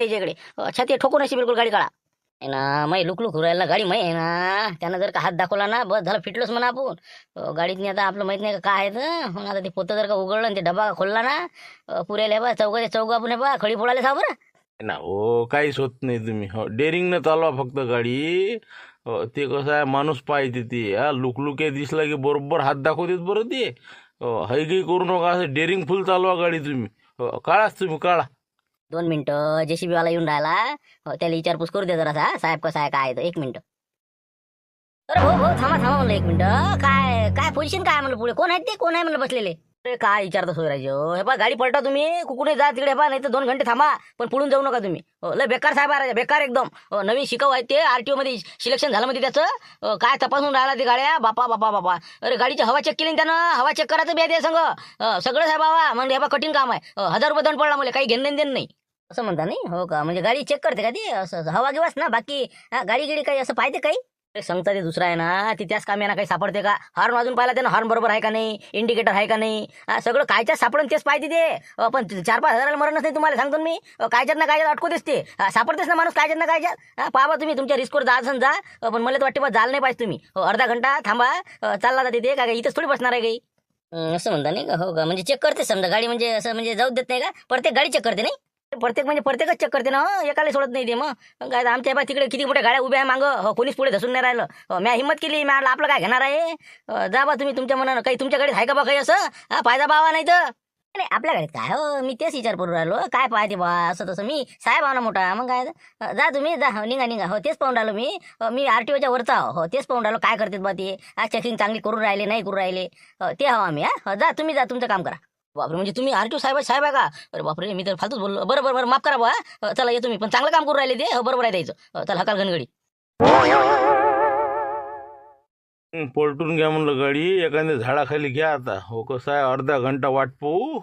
त्याच्याकडे. अच्छा ते ठोकून अशी बिलकुल गाडी काढा. ना मै लुक लुक राहिला गाडी मै ना त्यानं जर का हात दाखवला ना बस झालं फिटलोच म्हणा आपण. अं, गाडीतनी आता आपलं माहीत नाही का काय आहे तर. मग आता ते पोतं जर का उघडलं आणि ते डबा खोलला ना अं, पुऱ्याला बा चौकाच्या चौक आपण हे बा खडी फोडायला सा बरं. ना हो काहीच होत नाही तुम्ही. हो डेअरिंगनं चालवा फक्त गाडी. हो, ते कसं आहे माणूस पाहिजे ते. हा लुकलुके दिसला की बरोबर हात दाखवतेत बरं ते. हैगी करू नका असं डेअरिंग फुल चालवा गाडी तुम्ही. हो, तुम्ही काळा दोन मिनटं जेसीबी वाला येऊन राहिला. हो, त्याला विचारपूस करू दे जरा साहेब कसा आहे काय आहे तर एक मिनिट. अरे हो हो थांबा थांबा म्हणलं एक मिनिट. काय काय पोझिशन काय म्हणलं पुढे? कोण आहेत ते? कोण आहे म्हणलं बसलेले? काय विचारता सोयराजो हो? हे? पा गाडी पलटा तुम्ही कुठे जा तिकडे पा नाही तर दोन घंटे थांबा पण पुढून जाऊ नका तुम्ही. हो, लय बेकार साहेब आहे राजा, बेकार एकदम. हो, नवीन शिकव आहे ते आरटीओ मध्ये सिलेक्शन झालं मध्ये त्याचं. हो, काय तपासून राहिला ते गाड्या? बापा बापा बापा. अरे गाडीची हवा चेक केली ना त्यानं हवा चेक करायचं बी आहे ते संग. हो, सगळं साहेब बाबा म्हणजे हे पा कठीण काम आहे. हो, हजार रुपये दंड पडला मला काही घेणं देणं नाही. असं म्हणता नाही? हो का? म्हणजे गाडी चेक करते का ती? असं असं. हवा घेवास ना बाकी हा, गाडी गिडी काही असं पाहिजे काही? सांगता ते दुसरा आहे ना ती त्याच ना काही सापडते का? हॉर्न वाजून पाहिला त्यानं हॉर्न बरोबर आहे का नाही? इंडिकेटर आहे का नाही? सगळं कायच्यात सापडून तेच पाहिजे ते. पण चार पाच हजाराला मरणच नाही तुम्हाला सांगतो मी. कायच्यात ना कायच्यात अटकवतेच ते हा, सापडतेच ना माणूस कायच्यात? ना कायच्यात पाहा तुम्ही तुमच्या रिस्कवर जा असं जा. पण मला तर वाटते बा जायला नाही पाहिजे तुम्ही. अर्धा घंटा थांबा. चालला जाते ते काय इथंच थोडी बसणार आहे काही? असं म्हणता नाही का? हो का? म्हणजे चेक करते समजा गाडी म्हणजे असं म्हणजे जाऊ देत नाही का? प्रत्येक गाडी चेक करते नाही? प्रत्येक म्हणजे प्रत्येकच चेक करते ना एकाला सोडत नाही ते मग. काय आमच्या बा तिकडे किती मोठ्या गाड्या उभ्या आहे मागं. हो कोणीच पुढे धसून नाही राहिलं. हो, म्या हिंमत केली म्या म्हटलं आपलं काय घेणार आहे? अ, जा बा तुम्ही तुमच्या मनानं. काही तुमच्याकडे आहे का बा काही असं? हा फायदा बावा नाही तर. नाही आपल्याकडे काय? हो मी तेच विचार करून राहिलो हो, काय पाहते बा? असं तसं. मी साहेब आहो ना मोठा. मग काय? जा तुम्ही जा. हो, निघा निघा. हो तेच पाहून राहिलो मी. अ, मी ओच्या वरचा आहो. हो तेच पाहून राहिलो. काय करतात बा ते? हा चेकिंग चांगली करून राहिले नाही करून राहिले. हो, ते हवं आम्ही हा. हो, जा तुम्ही जा तुमचं काम करा. बापरे म्हणजे तुम्ही आरटीओ साहेब साहेब आहे का? अरे बापरे मी तर फालतूच बोललो. बरं बरं बरं माफ करा बा अ, चला येतो मी पण चांगलं काम करू राहिले ते. हो बरोबर आहे द्यायचं अ, चला हकाल घनगडी पलटून घ्या म्हणलं गाडी. एखाद्या झाडाखाली घ्या आता. हो कसं आहे अर्धा घंटा वाट पाहू.